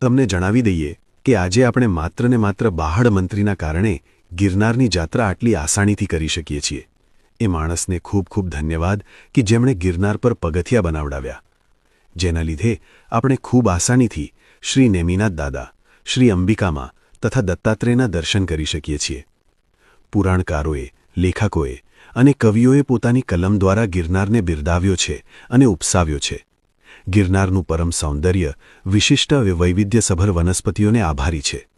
તમને જણાવી દઈએ કે આજે આપણે માત્ર ને માત્ર બહાડ મંત્રીના કારણે ગિરનારની જાત્રા આટલી આસાનીથી કરી શકીએ છીએ. એ માણસને ખૂબ ખૂબ ધન્યવાદ કે જેમણે ગિરનાર પર પગથિયા બનાવડાવ્યા. જેના લીધે આપણે ખૂબ આસાનીથી શ્રી નેમિનાથ દાદા, શ્રી અંબિકામાં તથા દત્તાત્રેયના દર્શન કરી શકીએ છીએ. પુરાણકારોએ, લેખકોએ અને કવિઓએ પોતાની કલમ દ્વારા ગિરનારને બિરદાવ્યો છે અને ઉપસાવ્યો છે. ગિરનારનું પરમ સૌંદર્ય વિશિષ્ટ વૈવિધ્યસભર વનસ્પતિઓને આભારી છે.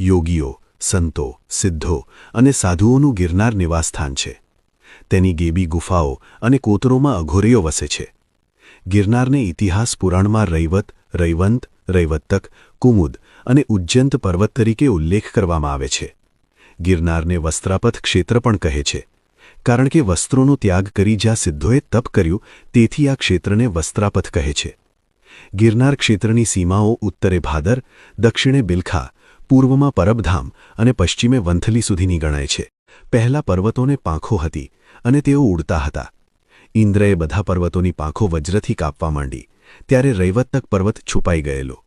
યોગીઓ, સંતો, સિદ્ધો અને સાધુઓનું ગિરનાર નિવાસસ્થાન છે. તેની ગેબી ગુફાઓ અને કોતરોમાં અઘોરીઓ વસે છે. ગિરનારને ઇતિહાસ પુરાણમાં રૈવત, રૈવંત, રૈવત્તક, કુમુદ અને ઉજ્જંત પર્વત તરીકે ઉલ્લેખ કરવામાં આવે છે. ગિરનારને વસ્ત્રાપથ ક્ષેત્ર પણ કહે છે. કારણ કે વસ્ત્રોનો ત્યાગ કરી જ્યાં સિદ્ધોએ તપ કર્યું, તેથી આ ક્ષેત્રને વસ્ત્રાપથ કહે છે. ગિરનાર ક્ષેત્રની સીમાઓ ઉત્તરે ભાદર, દક્ષિણે બિલખા, પૂર્વમાં પરબધામ અને પશ્ચિમે વંથલી સુધીની ગણાય છે. પહેલા પર્વતોને પાંખો હતી અને તેઓ ઉડતા હતા. ઇન્દ્રએ બધા પર્વતોની પાંખો વજ્રથી કાપવા માંડી. ત્યારે રૈવત્તક પર્વત છુપાઈ ગયેલો.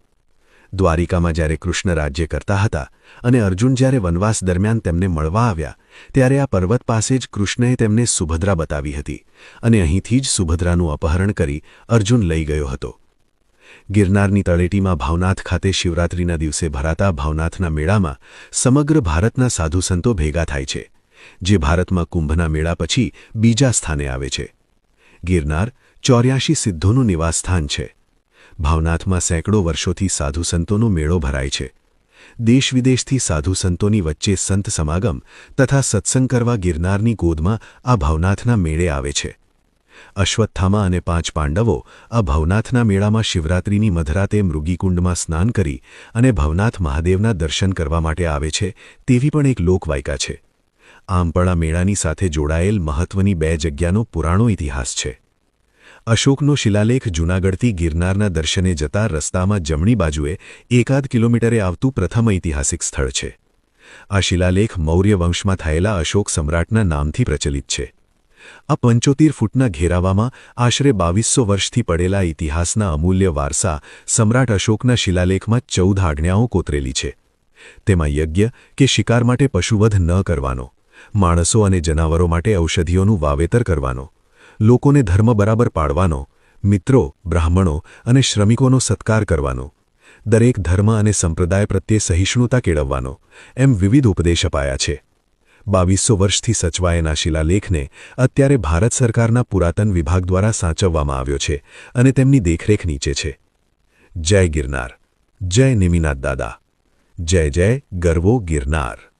દ્વારિકામાં જ્યારે કૃષ્ણ રાજ્ય કરતા હતા અને અર્જુન જ્યારે વનવાસ દરમિયાન તેમને મળવા આવ્યા, ત્યારે આ પર્વત પાસે જ કૃષ્ણએ તેમને સુભદ્રા બતાવી હતી અને અહીંથી જ સુભદ્રાનું અપહરણ કરી અર્જુન લઈ ગયો હતો. ગિરનારની તળેટીમાં ભાવનાથ ખાતે શિવરાત્રિના દિવસે ભરાતા ભાવનાથના મેળામાં સમગ્ર ભારતના સાધુસંતો ભેગા થાય છે, જે ભારતમાં કુંભના મેળા પછી બીજા સ્થાને આવે છે. ગિરનાર ચોર્યાશી સિદ્ધોનું નિવાસસ્થાન છે. ભાવનાથમાં સેંકડો વર્ષોથી સાધુ સંતોનો મેળો ભરાય છે. દેશ વિદેશથી સાધુ સંતોની વચ્ચે સંત સમાગમ તથા સત્સંગ કરવા ગિરનારની ગોદમાં આ ભાવનાથના મેળે આવે છે. અશ્વત્થામા અને પાંચ પાંડવો આ ભવનાથના મેળામાં શિવરાત્રિની મધરાતે મૃગીકુંડમાં સ્નાન કરી અને ભવનાથ મહાદેવના દર્શન કરવા માટે આવે છે તેવી પણ એક લોકવાયકા છે. આમ પણ આ મેળાની સાથે જોડાયેલ મહત્વની બે જગ્યાનો પુરાણો ઇતિહાસ છે. અશોકનો શિલાલેખ જૂનાગઢથી ગિરનારના દર્શને જતા રસ્તામાં જમણી બાજુએ એકાદ કિલોમીટરે આવતું પ્રથમ ઐતિહાસિક સ્થળ છે. આ શિલાલેખ મૌર્ય વંશમાં થયેલા અશોક સમ્રાટના નામથી પ્રચલિત છે. આ પંચોતેર ફૂટના ઘેરાવામાં આશરે બાવીસો વર્ષથી પડેલા ઇતિહાસના અમૂલ્ય વારસા સમ્રાટ અશોકના શિલાલેખમાં ચૌદ આજ્ઞાઓ કોતરેલી છે. તેમાં યજ્ઞ કે શિકાર માટે પશુવધ ન કરવાનો, માણસો અને જનાવરો માટે ઔષધિઓનું વાવેતર કરવાનો લોકોને ધર્મ બરાબર પાડવાનો, મિત્રો, બ્રાહ્મણો અને શ્રમિકોનો સત્કાર કરવાનો, દરેક ધર્મ અને સંપ્રદાય પ્રત્યે સહિષ્ણુતા કેળવવાનો, એમ વિવિધ ઉપદેશ અપાયા છે. બાવીસો વર્ષથી સચવાયેલા શિલાલેખને અત્યારે ભારત સરકારના પુરાતન વિભાગ દ્વારા સાચવવામાં આવ્યો છે અને તેમની દેખરેખ નીચે છે. જય ગિરનાર. જય નિમિનાથ દાદા. જય જય ગરવો ગિરનાર.